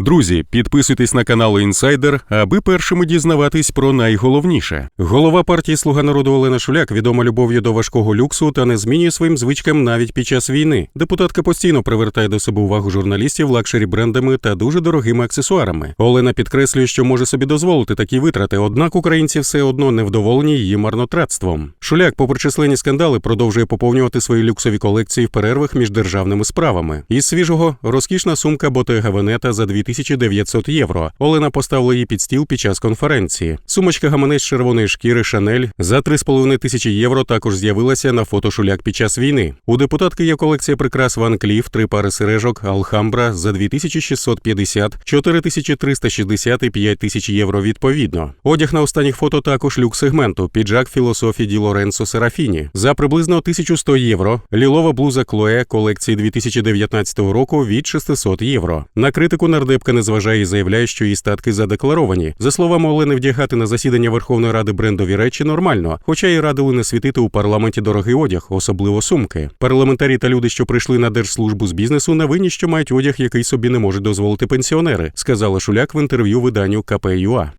Друзі, підписуйтесь на канал Інсайдер, аби першими дізнаватись про найголовніше. Голова партії Слуга народу Олена Шуляк відома любов'ю до важкого люксу та не змінює своїм звичкам навіть під час війни. Депутатка постійно привертає до себе увагу журналістів лакшері брендами та дуже дорогими аксесуарами. Олена підкреслює, що може собі дозволити такі витрати, однак українці все одно невдоволені її марнотратством. Шуляк, попри численні скандали, продовжує поповнювати свої люксові колекції в перервах між державними справами. Із свіжого розкішна сумка Bottega Veneta за 2900 євро. Олена поставила її під стіл під час конференції. Сумочка гаманець червоної шкіри Шанель за 3,5 тисячі євро також з'явилася на фото Шуляк під час війни. У депутатки є колекція прикрас Ван Кліф, три пари сережок, Алхамбра за 2650, 4360 і 5000 євро відповідно. Одяг на останніх фото також люкс-сегменту, піджак філософії Ді Лоренцо Серафіні за приблизно 1100 євро, лілова блуза Клое колекції 2019 року від 600 євро. На критику нардепка не зважає і заявляє, що її статки задекларовані. За словами Олени, вдягати на засідання Верховної Ради брендові речі нормально, хоча й радили не світити у парламенті дорогий одяг, особливо сумки. Парламентарі та люди, що прийшли на держслужбу з бізнесу, не винні, що мають одяг, який собі не можуть дозволити пенсіонери, сказала Шуляк в інтерв'ю виданню КПЮА.